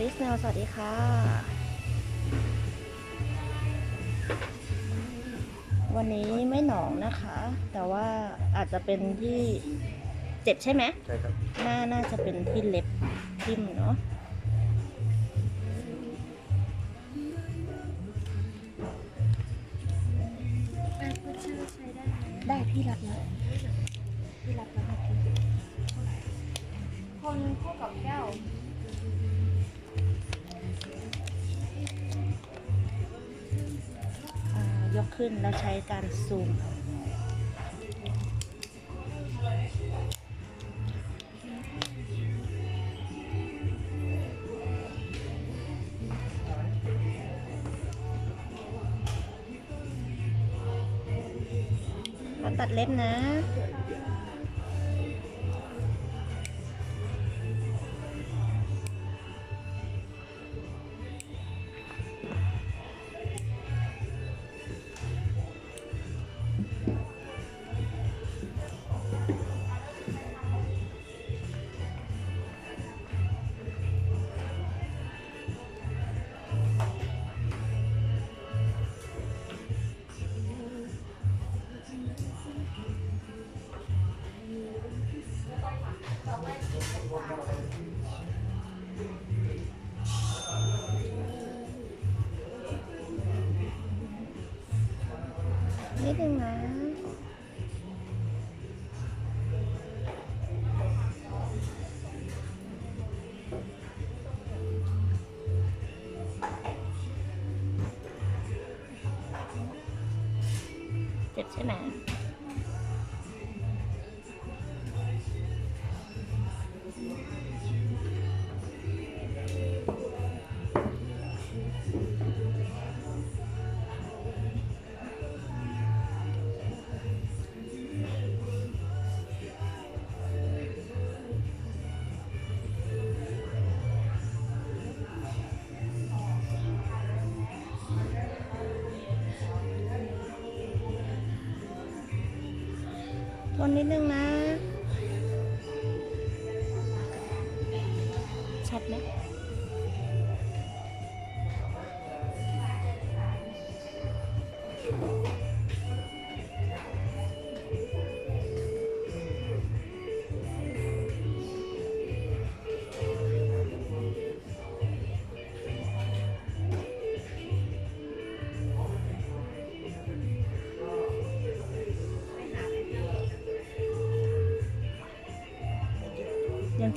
ลิสแนลสวัสดีค่ะ วันนี้ไม่หนองนะคะ แต่ว่าอาจจะเป็นที่เจ็บใช่ไหมใช่ครับ น่า น่าจะเป็นที่เล็บทิ่มเนาะเออพูดชื่อใช้ได้ไหมได้พี่รับนะพี่รับแล้วเมื่อกี้คนคู่กับแก้ว ขึ้นแล้วใช้การซูม นิดนึ นนิดนึงนะ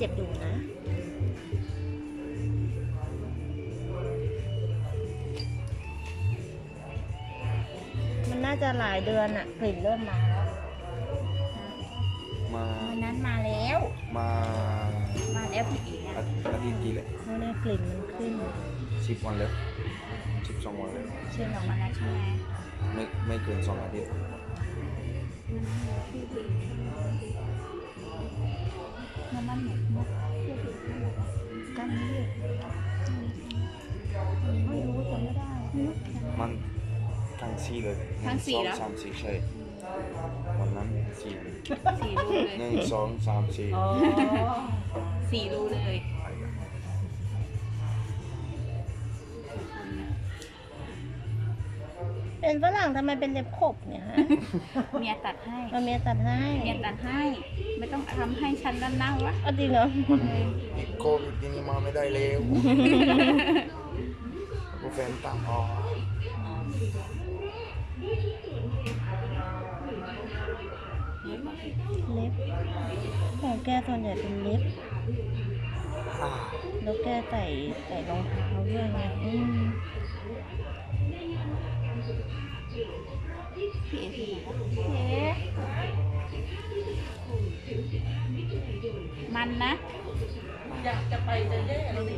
เจ็บอยู่นะมันน่าจะหลายเดือนอะกลิ่นเริ่มมาแล้วมาวันนั้นมาแล้ว มามาแล้วพี่เอ๋อาอาทิตย์กี่เลยเพราะเนี่ยกลิ่นมันขึ้นสิบวันแล้วสิบสองวันแล้วเชิญออกมาแล้วใช่ไหมไม่ไม่เกินสองอาทิตย์ น้ำมันหมดหมดกันนี่ไม่รู้จำไม่ได้มันทั้งสี่เลยทั้งสี่หแล้นึ่วสองสามสี่ใช่วันนั้นสี่สี่รูเลยหนึ่งสองสามสี่อ๋อสี่รูเลย เป็นฝรั่งทำไมเป็นเล็บขบเนี่ยฮะ เมียตัดให้เอาเมียตัดให้เมียตัดให้ ไม่ต้องทำให้ฉันด้านหน้าวะเอาจริงเหรอติดโควิดทีนี้มาไม่ได้แล้วกูแฟนตั้งอ๋อเล็บของแกส่วนใหญ่เป็นเล็บ อ่าแล้วแกใส่ใส่รองเท้าด้วยไงอืม มันนะ อยากจะไปจะแย่เลย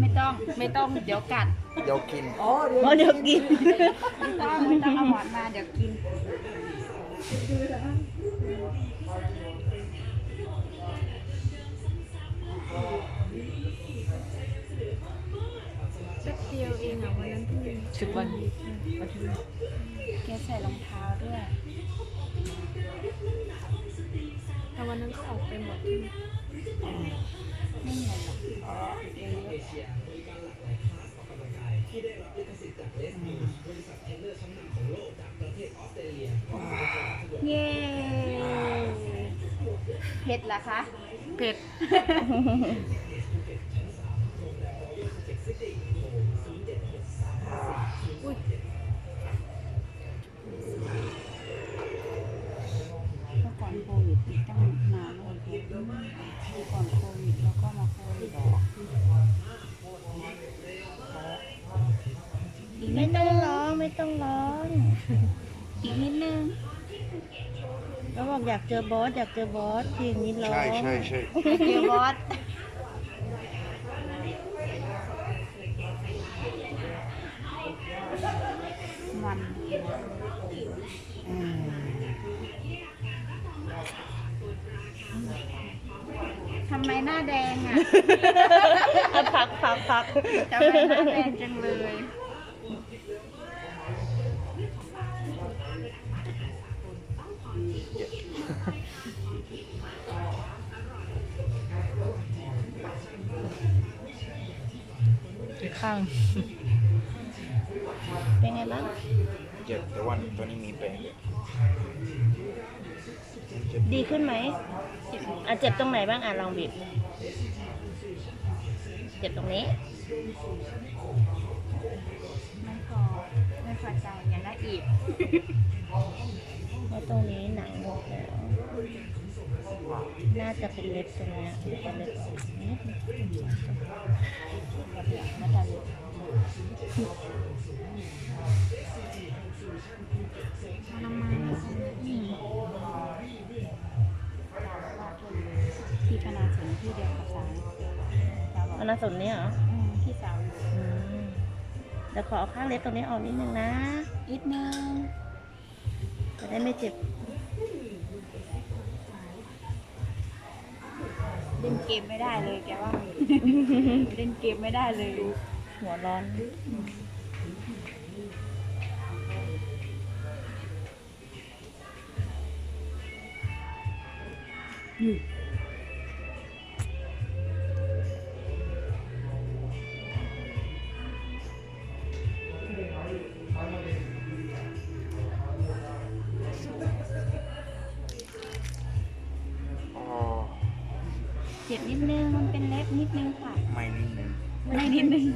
ไม่ต้องไม่ต้องเดี๋ยวกัดเดี๋ยวกินเพราะเดี๋ยวกินไม่ต้องไม่ต้องเอาหมอนมาเดี๋ยวกินแป๊บเดียวเองอะวันนั้นเพิ่งสิบวันอาทิตย์แกใส่รองเท้าด้วยแต่วันนั้นก็ออกไปหมดที่ไม่ เหมือนหรอกเดี๋ยวเยอะเย้เผ็ดเหรอคะ เผ็ด ไม่ดต้นึองงร้องไม่ต้องร้องอีกนิดนึงแล้วบอกอยากเจอบอสอยากเจอบอสทีนี้ร้องใช่ใช่ใช่เดี๋ยวบอสมันทำไมหน้าแดงอะอะ พักพักพักทำไมหน้าแดงจังเลย ข้าง เป็นไงบ้าง เจ็บแต่วันตัวนี้มีแปลงเลยเจ็บดีขึ้นไหมอะเจ็บตรงไหนบ้างอะลองบีบ เจ็บตรงนี้ ไม่พอไม่พอใจอยากได้อีกเพราะตรงนี้หนังหมดแล้ว น่าจะเป็นเล็บตรงนี้เป็นเล็บออกนิดนึงไม่ทันที่คณะสงฆ์ที่เดียวกับสาวสาวบอกอันนั้นส่วนนี้เหรอที่สาวอยู่เดี๋ยวขอเอาข้างเล็บตรงนี้ออกนิดนึงนะอีกนึง จะได้ไม่เจ็บ ล่นเกมไม่ได้เลยแกว่า เล่นเกมไม่ได้เลย หัวร้อนอ๋ เจ็บนิดนึง มันเป็นเล็บนิดนึงค่ะ ไม่นิดนึงไม่นิดนึง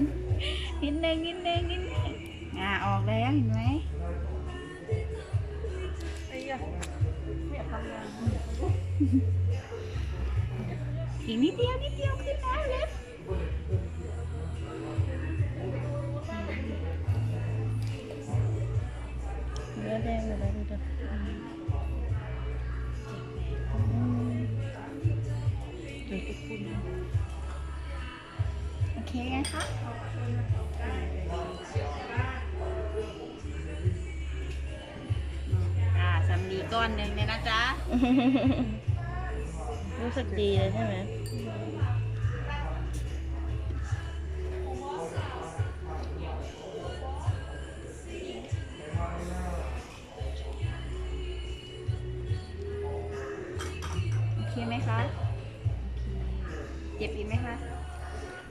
นิดนึงนิดนึงนิดนึงอ่าออกแล้วเห็นไหมไอ้ยะไม่อยากทำงานอีกนิดเดียวนิดเดียวขึ้น คไงคะ อ่าสำลีก้อนหนึ่งเลยนะจ๊ะ รู้สึกดีเลยใช่ไหมโอเคไหมคะโอเคเจ็บอีกไหมคะ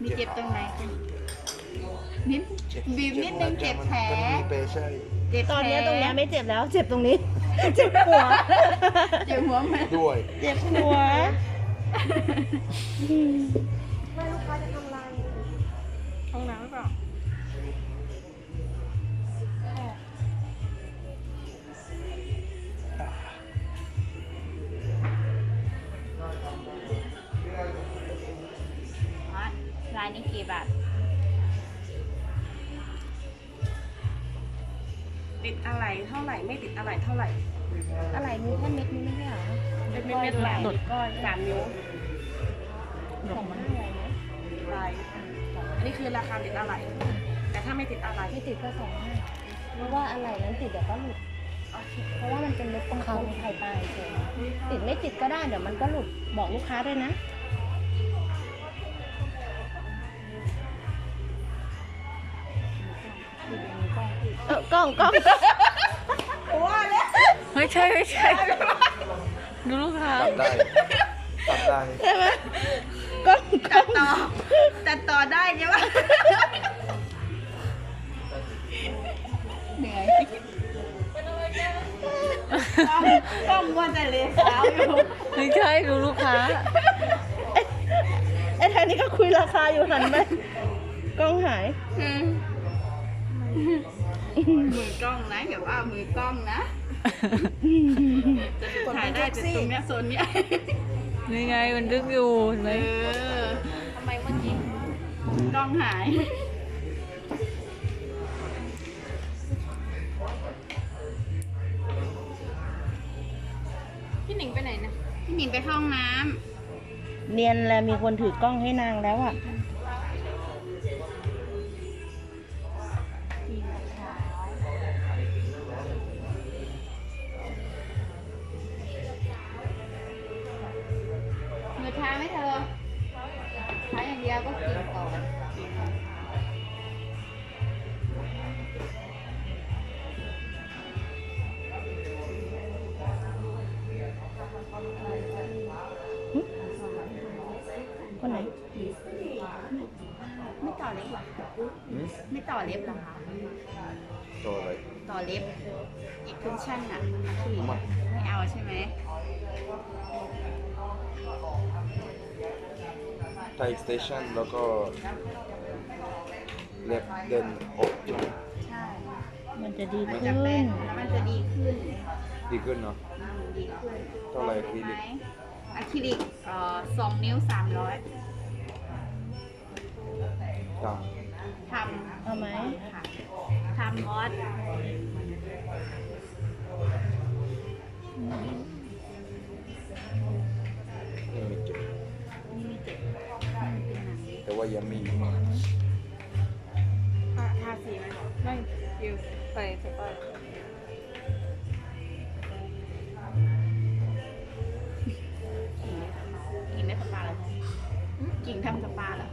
มีเจ็บตรงไหนคะนิดเจ็บบีบนิดนึงเจ็บแผลมันมีแผลใช่เจ็บตอนเนี้ยแผลตรงเนี้ยไม่เจ็บแล้ว เจ็บตรงนี้ เจ็บหัว เจ็บหัวไหมด้วย เจ็บหัว ลายนี้กี่บาท ติดอะไรเท่าไหร่ไม่ติดอะไรเท่าไหร่อะไรมีแค่เม็ดนี้ไม่ใช่เหรอเม็ดเม็ดหลายหลดก้อยสามนิ้วดอกมันอะไรนะลายอันนี้คือราคาติดอะไร แต่ถ้าไม่ติดอะไรไม่ติดก็สองห้าเพราะว่าอะไรนั้นติดเดี๋ยวก็หลุดเพราะว่ามันเป็นเม็ดตรงเขาไข่ปลายเฉยติดไม่ติดก็ได้เดี๋ยวมันก็หลุดบอกลูกค้าด้วยนะ เออกล้องกล้องไม่ใช่ไม่ใช่ ดูลูกค้าตัดได้ตัดได้ใช่ไหมกล้องกล้องต่อตัดต่อได้ใช่ปะเหนื่อยกล้องกล้องว่าแต่เลยสาวอยู่ไม่ใช่ดูลูกค้าไอ้ทางนี้ก็คุยราคาอยู่หันไปกล้องหายอืม มือกล้องนะอย่าว่ามือกล้องนะ จะถ่ายได้แต่ตรงเนี้ยโซนเนี้ยนี่ไงมันดึกอยู่เห็นไหมเออทำไมเมื่อกี้กล้องหายพี่หนิงไปไหนนะพี่หนิงไปเข้าห้องน้เนียนแล้วมีคนถือกล้องให้นางแล้วอะำมือช้าไหมเธอช้าอย่างเดียวก็กินต่อคนไหน ไม่ต่อเล็บเหรอคะหืมไม่ต่อเล็บเหรอคะตัวอะไรต่อเล็บอีกคุชชั่นอะคือไม่ไม่เอาใช่ไหม ไทยสเตชันแล้วก็เล็บเดินอกใช่ไหมใช่ มันจะดีมันขึ้จะเป็นนแล้วมันจะดีขึ้น ดีขึ้นเนาะอืมดีขึ้นเท่าไหร่อะคริลิกอะคริลิกเอ่อสองนิ้วสามร้อยจ้าทำเอาไหมค่ะทำมอส ยังมีทาทาสีไหมไม่อยู่ใส่สปากิ่งได้สปาแล้วกิ่งทำสปาแล้ว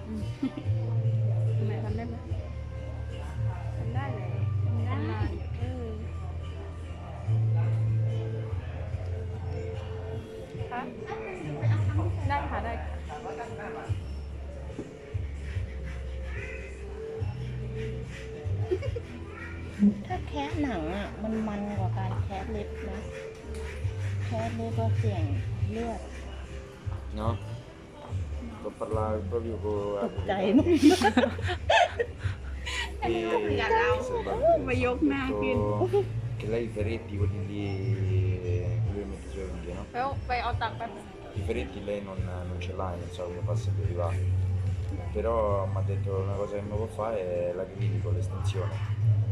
แคะเล็บก็เสี่ยงเลือด no sto parlando proprio ต con กใจนุ่ม อยากเอามายกหน้าขึ้น che lei i ferretti quelli lì lui mette sulle unghie no? แล้วไปเอาตังค์แป๊บ i ferretti lei non, non ce l'ha non so come passa per arrivare però mi ha detto una cosa che mi può fare è l'acrilico l'estensione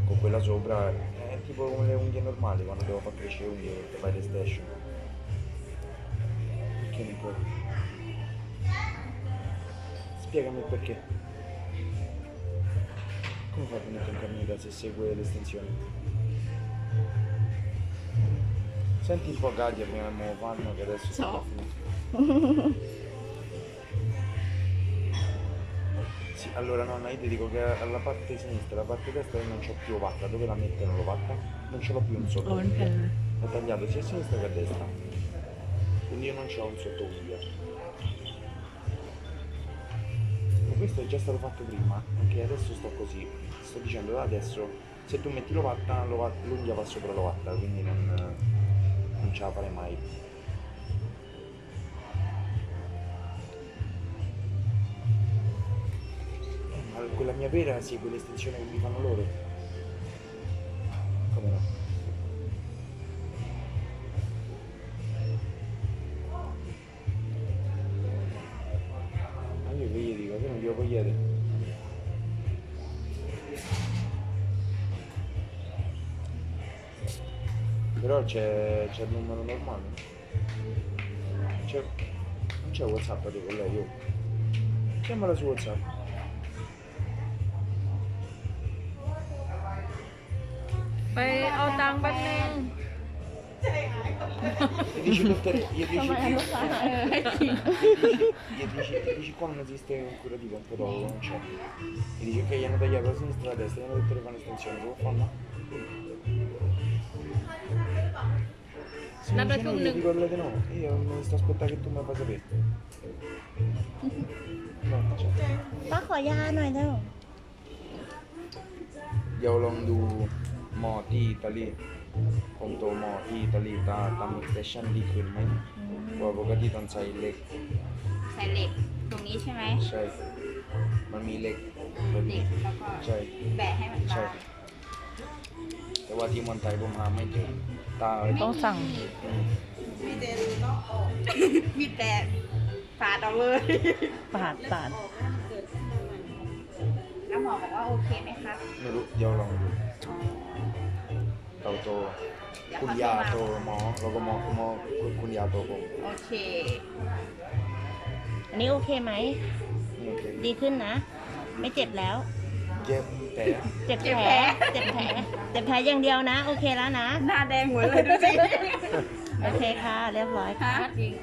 con quella sopra è tipo come le unghie normali quando devo far crescere le unghie perché fai l'estension perché non puoi. Spiegami il perché. Come fai a mettere in cammino se segue l'estensione? Senti un po' Gaglia prima di fanno che adesso Ciao. sì, allora nonna io ti dico che alla parte sinistra, la parte destra non c'ho più ovatta, dove la mettono l'ovatta? Non ce l'ho più un solo. Oh, okay. Ho tagliato sia a sinistra che a destra. Quindi io non c'ho un sotto unghia. Ma questo è già stato fatto prima, anche adesso sto così. Sto dicendo da adesso, se tu metti l'ovatta, l'ova- l'unghia va sopra l'ovatta, quindi non, non ce la farei mai. Ma quella mia pera sì, quell'estensione che mi fanno loro. Come no? c'è, c'è il numero normale. C'è, non c'è Whatsapp di con lei, io. Chiamala su Whatsapp. ไปเอาตังค์แป๊บนึง Gli dici tutte, gli dici, ทำไมอะลูกค้าหาย เออให้จริง gli dici, gli dici qua non esiste un curativo, un podologo, non c'è. Gli dici che gli hanno tagliato la sinistra e la destra, gli hanno detto di fare un'estensione, come fanno? Nada dice no, tu io ne- dico lei di no, io mi sto aspettando che tu mi fai sapere. No, non c'è. ป้าขอยาหน่อยเร็วเดี๋ยวลองดูหมอที่อิตาลีผมโตหมอที่อิตาลีตาทำ extension ดีขึ้นไหมเพราปกติตองใช้เหล็ก ใส่เหล็กตรงนี้ใช่ไหมใช่ มันมีเหล็กเหล็กแล้วก็ใช่ แบะให้มันบาง ว่าที่เมืองไทยผมหาไม่เจอตาต้องสั่งอืมมีแต่ปาดเอาเลยปาดปาดแล้วหมอบอกว่าโอเคไหมครับไม่รู้เดี๋ยวลองดูเราโตเดี๋ยวคุณเขายาจะมาโตหมอแล้วก็หมอหมอคุณคุณยาโตผมโอเค อันนี้โอเคไหมนี่โอเคดีขึ้นนะ ไม่เจ็บแล้ว เจ็บ แต่เจ็บแผลเจ็บแผลเจ็บแผลอย่างเดียวนะ โอเคแล้วนะ หน้าแดงหมดเลยดูสิ โอเคค่ะ เรียบร้อยค่ะ จริง